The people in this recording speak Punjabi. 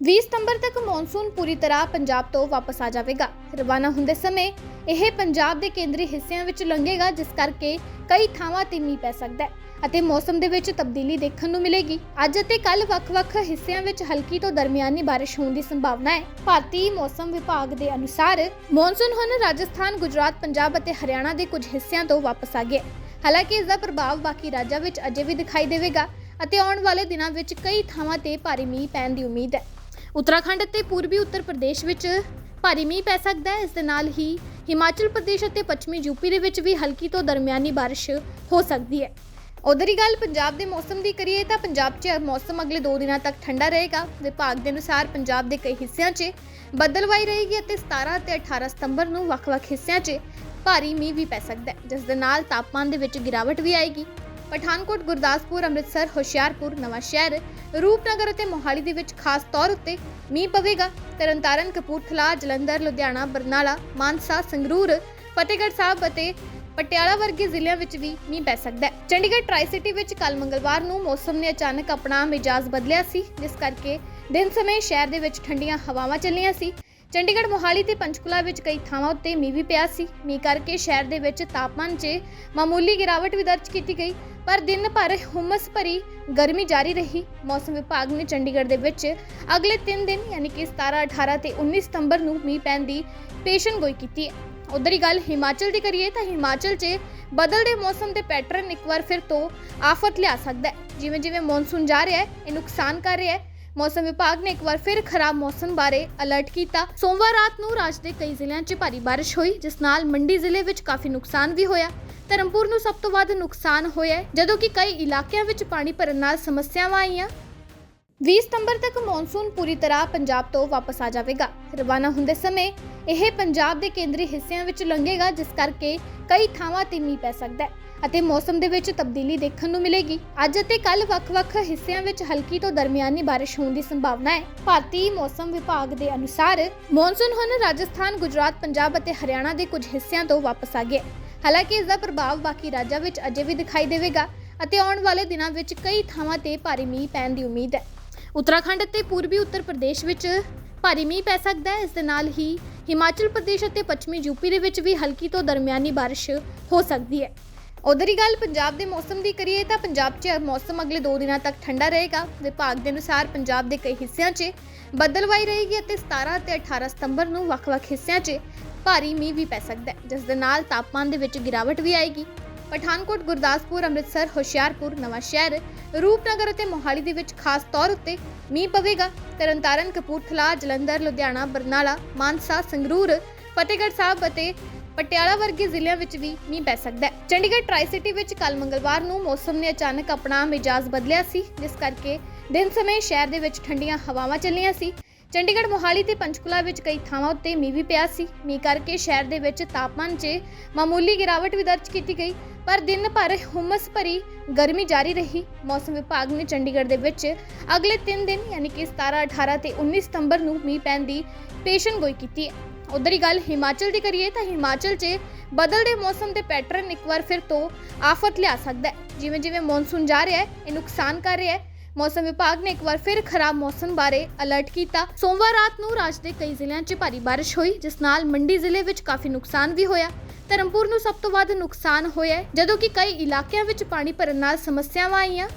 20 ਸਤੰਬਰ ਤੱਕ ਮੌਨਸੂਨ ਪੂਰੀ ਤਰ੍ਹਾਂ ਪੰਜਾਬ ਤੋਂ ਵਾਪਸ ਆ ਜਾਵੇਗਾ। ਰਵਾਨਾ ਹੁੰਦੇ ਸਮੇਂ ਇਹ ਪੰਜਾਬ ਦੇ ਕੇਂਦਰੀ ਹਿੱਸਿਆਂ ਵਿੱਚ ਲੰਘੇਗਾ, ਜਿਸ ਕਰਕੇ ਕਈ ਥਾਵਾਂ ਤੇ ਮੀਂਹ ਪੈ ਸਕਦਾ ਹੈ ਅਤੇ ਮੌਸਮ ਦੇ ਵਿੱਚ ਤਬਦੀਲੀ ਦੇਖਣ ਨੂੰ ਮਿਲੇਗੀ। ਅੱਜ ਅਤੇ ਕੱਲ ਵੱਖ-ਵੱਖ ਹਿੱਸਿਆਂ ਵਿੱਚ ਹਲਕੀ ਤੋਂ ਦਰਮਿਆਨੀ ਬਾਰਿਸ਼ ਹੋਣ ਦੀ ਸੰਭਾਵਨਾ ਹੈ। ਭਾਰਤੀ ਮੌਸਮ ਵਿਭਾਗ ਦੇ ਅਨੁਸਾਰ ਮੌਨਸੂਨ ਹੁਣ ਰਾਜਸਥਾਨ, ਗੁਜਰਾਤ, ਪੰਜਾਬ ਅਤੇ ਹਰਿਆਣਾ ਦੇ ਕੁਝ ਹਿੱਸਿਆਂ ਤੋਂ ਵਾਪਸ ਆ ਗਿਆ ਹਾਲਾਂਕਿ ਇਸ ਦਾ ਪ੍ਰਭਾਵ ਬਾਕੀ ਰਾਜਾਂ ਵਿੱਚ ਅਜੇ ਵੀ ਦਿਖਾਈ ਦੇਵੇਗਾ ਅਤੇ ਆਉਣ ਵਾਲੇ ਦਿਨਾਂ ਵਿੱਚ ਕਈ ਥਾਵਾਂ ਤੇ ਭਾਰੀ ਮੀਂਹ ਪੈਣ ਦੀ ਉਮੀਦ ਹੈ। ਉੱਤਰਾਖੰਡ ਅਤੇ ਪੂਰਬੀ ਉੱਤਰ ਪ੍ਰਦੇਸ਼ ਵਿੱਚ ਭਾਰੀ ਮੀਂਹ ਪੈ ਸਕਦਾ ਹੈ। ਇਸ ਦੇ ਨਾਲ ਹੀ ਹਿਮਾਚਲ ਪ੍ਰਦੇਸ਼ ਅਤੇ ਪੱਛਮੀ ਯੂਪੀ ਦੇ ਵਿੱਚ ਵੀ ਹਲਕੀ ਤੋਂ ਦਰਮਿਆਨੀ ਬਾਰਿਸ਼ ਹੋ ਸਕਦੀ ਹੈ। ਉਧਰ ਹੀ ਗੱਲ ਪੰਜਾਬ ਦੇ ਮੌਸਮ ਦੀ ਕਰੀਏ ਤਾਂ ਪੰਜਾਬ 'ਚ ਮੌਸਮ ਅਗਲੇ 2 ਦਿਨਾਂ ਤੱਕ ਠੰਡਾ ਰਹੇਗਾ। ਵਿਭਾਗ ਦੇ ਅਨੁਸਾਰ ਪੰਜਾਬ ਦੇ ਕਈ ਹਿੱਸਿਆਂ 'ਚ ਬੱਦਲਵਾਈ ਰਹੇਗੀ ਅਤੇ 17 ਅਤੇ 18 ਸਤੰਬਰ ਨੂੰ ਵੱਖ-ਵੱਖ ਹਿੱਸਿਆਂ 'ਚ ਭਾਰੀ ਮੀਂਹ ਵੀ ਪੈ ਸਕਦਾ ਹੈ, ਜਿਸ ਦੇ ਨਾਲ ਤਾਪਮਾਨ ਦੇ ਵਿੱਚ ਗਿਰਾਵਟ ਵੀ ਆਏਗੀ। ਪਠਾਨਕੋਟ, ਗੁਰਦਾਸਪੁਰ, ਅੰਮ੍ਰਿਤਸਰ, ਹੁਸ਼ਿਆਰਪੁਰ ਨਵਾਂ ਸ਼ਹਿਰ ਰੂਪਨਗਰ ਅਤੇ ਮੋਹਾਲੀ ਦੇ ਵਿੱਚ ਖਾਸ ਤੌਰ ਉੱਤੇ ਮੀਂਹ ਪਵੇਗਾ। ਤਰਨਤਾਰਨ, ਕਪੂਰਥਲਾ, ਜਲੰਧਰ, ਲੁਧਿਆਣਾ, ਬਰਨਾਲਾ, ਮਾਨਸਾ, ਸੰਗਰੂਰ, ਫਤਿਹਗੜ੍ਹ ਸਾਹਿਬ ਅਤੇ ਪਟਿਆਲਾ ਵਰਗੇ ਜ਼ਿਲ੍ਹਿਆਂ ਵਿੱਚ ਵੀ ਮੀਂਹ ਪੈ ਸਕਦਾ ਹੈ। ਚੰਡੀਗੜ੍ਹ ਟਰਾਈ ਸਿਟੀ ਵਿੱਚ ਕੱਲ ਮੰਗਲਵਾਰ ਨੂੰ ਮੌਸਮ ਨੇ ਅਚਾਨਕ ਆਪਣਾ ਮਿਜਾਜ਼ ਬਦਲਿਆ ਸੀ, ਜਿਸ ਕਰਕੇ ਦਿਨ ਸਮੇਂ ਸ਼ਹਿਰ ਦੇ ਵਿੱਚ ਠੰਡੀਆਂ ਹਵਾਵਾਂ ਚੱਲੀਆਂ ਸੀ। ਚੰਡੀਗੜ੍ਹ ਮੋਹਾਲੀ ਤੇ ਪੰਚਕੁਲਾ ਵਿੱਚ ਕਈ ਥਾਵਾਂ ਉੱਤੇ ਮੀਂਹ ਵੀ ਪਿਆ ਸੀ। ਮੀਂਹ ਕਰਕੇ ਸ਼ਹਿਰ ਦੇ ਵਿੱਚ ਤਾਪਮਾਨ 'ਚ ਮਾਮੂਲੀ ਗਿਰਾਵਟ ਵੀ ਦਰਜ ਕੀਤੀ ਗਈ, ਪਰ ਦਿਨ ਭਰ ਹੁਮਸ ਭਰੀ ਗਰਮੀ ਜਾਰੀ ਰਹੀ। ਮੌਸਮ ਵਿਭਾਗ ਨੇ ਚੰਡੀਗੜ੍ਹ ਦੇ ਵਿੱਚ ਅਗਲੇ 3 ਦਿਨ, ਯਾਨੀ ਕਿ 17 18 ਤੇ 19 ਸਤੰਬਰ ਨੂੰ ਮੀਂਹ ਪੈਣ ਦੀ ਪੇਸ਼ਨਗੋਈ ਕੀਤੀ ਹੈ। ਉਧਰ ਹੀ ਗੱਲ ਹਿਮਾਚਲ ਦੀ ਕਰੀਏ ਤਾਂ ਹਿਮਾਚਲ 'ਚ ਬਦਲਦੇ ਮੌਸਮ ਦੇ ਪੈਟਰਨ ਇੱਕ ਵਾਰ ਫਿਰ ਤੋਂ ਆਫਤ ਲਿਆ ਸਕਦਾ ਹੈ। ਜਿਵੇਂ ਜਿਵੇਂ ਮੌਨਸੂਨ ਜਾ ਰਿਹਾ ਹੈ, ਇਹ ਨੁਕਸਾਨ ਕਰ ਰਿਹਾ ਹੈ। ਮੌਸਮ ਵਿਭਾਗ ਨੇ ਇੱਕ ਵਾਰ ਫਿਰ ਖਰਾਬ ਮੌਸਮ ਬਾਰੇ ਅਲਰਟ ਕੀਤਾ। ਸੋਮਵਾਰ ਰਾਤ ਨੂੰ ਰਾਜ ਦੇ ਕਈ ਜ਼ਿਲ੍ਹਿਆਂ 'ਚ ਭਾਰੀ ਬਾਰਿਸ਼ ਹੋਈ, ਜਿਸ ਨਾਲ ਮੰਡੀ ਜ਼ਿਲ੍ਹੇ ਵਿੱਚ ਕਾਫੀ ਨੁਕਸਾਨ ਵੀ ਹੋਇਆ। ਧਰਮਪੁਰ ਨੂੰ ਸਭ ਤੋਂ ਵੱਧ ਨੁਕਸਾਨ ਹੋਇਆ ਜਦੋਂ ਕਿ ਕਈ ਇਲਾਕਿਆਂ ਵਿੱਚ ਪਾਣੀ ਭਰਨ ਨਾਲ ਸਮੱਸਿਆਵਾਂ ਆਈਆਂ। 20 ਸਤੰਬਰ ਤੱਕ ਮੌਨਸੂਨ ਪੂਰੀ ਤਰ੍ਹਾਂ ਪੰਜਾਬ ਤੋਂ ਵਾਪਸ ਆ ਜਾਵੇਗਾ। ਰਵਾਨਾ ਹੁੰਦੇ ਸਮੇਂ ਇਹ ਪੰਜਾਬ ਦੇ ਕੇਂਦਰੀ ਹਿੱਸਿਆਂ ਵਿੱਚ ਲੰਘੇਗਾ, ਜਿਸ ਕਰਕੇ ਕਈ ਥਾਵਾਂ ਤੇ ਮੀਂਹ ਪੈ ਸਕਦਾ ਹੈ। ਅਤੇ ਮੌਸਮ ਦੇ ਵਿੱਚ ਤਬਦੀਲੀ ਦੇਖਣ ਨੂੰ ਮਿਲੇਗੀ। ਅੱਜ ਅਤੇ ਕੱਲ ਵੱਖ-ਵੱਖ ਹਿੱਸਿਆਂ ਵਿੱਚ ਹਲਕੀ ਤੋਂ ਦਰਮਿਆਨੀ ਬਾਰਿਸ਼ ਹੋਣ ਦੀ ਸੰਭਾਵਨਾ ਹੈ। ਭਾਰਤੀ ਮੌਸਮ ਵਿਭਾਗ ਦੇ ਅਨੁਸਾਰ ਮੌਨਸੂਨ ਹੁਣ ਰਾਜਸਥਾਨ, ਗੁਜਰਾਤ, ਪੰਜਾਬ ਅਤੇ ਹਰਿਆਣਾ ਦੇ ਕੁਝ ਹਿੱਸਿਆਂ ਤੋਂ ਵਾਪਸ ਆ ਗਿਆ ਹਾਲਾਂਕਿ ਇਸ ਦਾ ਪ੍ਰਭਾਵ ਬਾਕੀ ਰਾਜਾਂ ਵਿੱਚ ਅਜੇ ਵੀ ਦਿਖਾਈ ਦੇਵੇਗਾ ਅਤੇ ਆਉਣ ਵਾਲੇ ਦਿਨਾਂ ਵਿੱਚ ਕਈ ਥਾਵਾਂ ਤੇ ਭਾਰੀ ਮੀਂਹ ਪੈਣ ਦੀ ਉਮੀਦ ਹੈ। ਉੱਤਰਾਖੰਡ ਅਤੇ ਪੂਰਬੀ ਉੱਤਰ ਪ੍ਰਦੇਸ਼ ਵਿੱਚ ਭਾਰੀ ਮੀਂਹ ਪੈ ਸਕਦਾ ਹੈ। ਇਸ ਦੇ ਨਾਲ ਹੀ ਹਿਮਾਚਲ ਪ੍ਰਦੇਸ਼ ਅਤੇ ਪੱਛਮੀ ਯੂਪੀ ਦੇ ਵਿੱਚ ਵੀ ਹਲਕੀ ਤੋਂ ਦਰਮਿਆਨੀ ਬਾਰਿਸ਼ ਹੋ ਸਕਦੀ ਹੈ। ਉਧਰ ਹੀ ਗੱਲ, ਪੰਜਾਬ ਦੇ ਮੌਸਮ ਦੀ ਕਰੀਏ ਤਾਂ ਪੰਜਾਬ 'ਚ ਮੌਸਮ ਅਗਲੇ 2 ਦਿਨਾਂ ਤੱਕ ਠੰਡਾ ਰਹੇਗਾ। ਵਿਭਾਗ ਦੇ ਅਨੁਸਾਰ ਪੰਜਾਬ ਦੇ ਕਈ ਹਿੱਸਿਆਂ 'ਚ ਬੱਦਲਵਾਈ ਰਹੇਗੀ ਅਤੇ 17 ਅਤੇ 18 ਸਤੰਬਰ ਨੂੰ ਵੱਖ-ਵੱਖ ਹਿੱਸਿਆਂ 'ਚ ਭਾਰੀ ਮੀਂਹ ਵੀ ਪੈ ਸਕਦਾ ਹੈ, ਜਿਸ ਦੇ ਨਾਲ ਤਾਪਮਾਨ ਦੇ ਵਿੱਚ ਗਿਰਾਵਟ ਵੀ ਆਏਗੀ। ਪਠਾਨਕੋਟ, ਗੁਰਦਾਸਪੁਰ, ਅੰਮ੍ਰਿਤਸਰ, ਹੁਸ਼ਿਆਰਪੁਰ, ਨਵਾਂ ਸ਼ਹਿਰ, ਰੂਪਨਗਰ ਅਤੇ ਮੋਹਾਲੀ ਦੇ ਵਿੱਚ ਖਾਸ ਤੌਰ ਉੱਤੇ ਮੀਂਹ ਪਵੇਗਾ। ਤਰਨਤਾਰਨ, ਕਪੂਰਥਲਾ, ਜਲੰਧਰ, ਲੁਧਿਆਣਾ, ਬਰਨਾਲਾ, ਮਾਨਸਾ, ਸੰਗਰੂਰ, ਫਤਿਹਗੜ੍ਹ ਸਾਹਿਬ ਅਤੇ ਪਟਿਆਲਾ ਵਰਗੇ ਜ਼ਿਲ੍ਹਿਆਂ ਵਿੱਚ ਵੀ ਮੀਂਹ ਪੈ ਸਕਦਾ ਹੈ। ਚੰਡੀਗੜ੍ਹ ਟਰਾਈ ਸਿਟੀ ਵਿੱਚ ਕੱਲ ਮੰਗਲਵਾਰ ਨੂੰ ਮੌਸਮ ਨੇ ਅਚਾਨਕ ਆਪਣਾ ਮਿਜਾਜ਼ ਬਦਲਿਆ ਸੀ, ਜਿਸ ਕਰਕੇ ਦਿਨ ਸਮੇਂ ਸ਼ਹਿਰ ਦੇ ਵਿੱਚ ਠੰਡੀਆਂ ਹਵਾਵਾਂ ਚੱਲੀਆਂ ਸੀ। ਚੰਡੀਗੜ੍ਹ ਮੋਹਾਲੀ ਤੇ ਪੰਚਕੁਲਾ ਵਿੱਚ ਕਈ ਥਾਵਾਂ ਉੱਤੇ ਮੀਂਹ ਵੀ ਪਿਆ ਸੀ। ਮੀਂਹ ਕਰਕੇ ਸ਼ਹਿਰ ਦੇ ਵਿੱਚ ਤਾਪਮਾਨ 'ਚ ਮਾਮੂਲੀ ਗਿਰਾਵਟ ਵੀ ਦਰਜ ਕੀਤੀ ਗਈ, ਪਰ ਦਿਨ ਭਰ ਹੁਮਸ ਭਰੀ ਗਰਮੀ ਜਾਰੀ ਰਹੀ। ਮੌਸਮ ਵਿਭਾਗ ਨੇ ਚੰਡੀਗੜ੍ਹ ਦੇ ਵਿੱਚ ਅਗਲੇ 3 ਦਿਨ, ਯਾਨੀ ਕਿ 17 18 ਤੇ 19 ਸਤੰਬਰ ਨੂੰ ਮੀਂਹ ਪੈਣ ਦੀ ਪੇਸ਼ਨਗੋਈ ਕੀਤੀ ਹੈ। ਉਧਰ ਹੀ ਗੱਲ, ਹਿਮਾਚਲ ਦੀ ਕਰੀਏ ਤਾਂ ਹਿਮਾਚਲ 'ਚ ਬਦਲਦੇ ਮੌਸਮ ਦੇ ਪੈਟਰਨ ਇੱਕ ਵਾਰ ਫਿਰ ਤੋਂ ਆਫਤ ਲਿਆ ਸਕਦਾ ਹੈ। ਜਿਵੇਂ ਜਿਵੇਂ ਮੌਨਸੂਨ ਜਾ ਰਿਹਾ ਹੈ, ਇਹ ਨੁਕਸਾਨ ਕਰ ਰਿਹਾ ਹੈ। ਮੌਸਮ ਵਿਭਾਗ ਨੇ ਇੱਕ ਵਾਰ ਫਿਰ ਖਰਾਬ ਮੌਸਮ ਬਾਰੇ ਅਲਰਟ ਕੀਤਾ। ਸੋਮਵਾਰ ਰਾਤ ਨੂੰ ਰਾਜ ਦੇ ਕਈ ਜ਼ਿਲ੍ਹਿਆਂ 'ਚ ਭਾਰੀ ਬਾਰਿਸ਼ ਹੋਈ, ਜਿਸ ਨਾਲ ਮੰਡੀ ਜ਼ਿਲ੍ਹੇ ਵਿੱਚ ਕਾਫੀ ਨੁਕਸਾਨ ਵੀ ਹੋਇਆ। ਧਰਮਪੁਰ ਨੂੰ ਸਭ ਤੋਂ ਵੱਧ ਨੁਕਸਾਨ ਹੋਇਆ ਜਦੋਂ ਕਿ ਕਈ ਇਲਾਕਿਆਂ ਵਿੱਚ ਪਾਣੀ ਭਰਨ ਨਾਲ ਸਮੱਸਿਆਵਾਂ ਆਈਆਂ।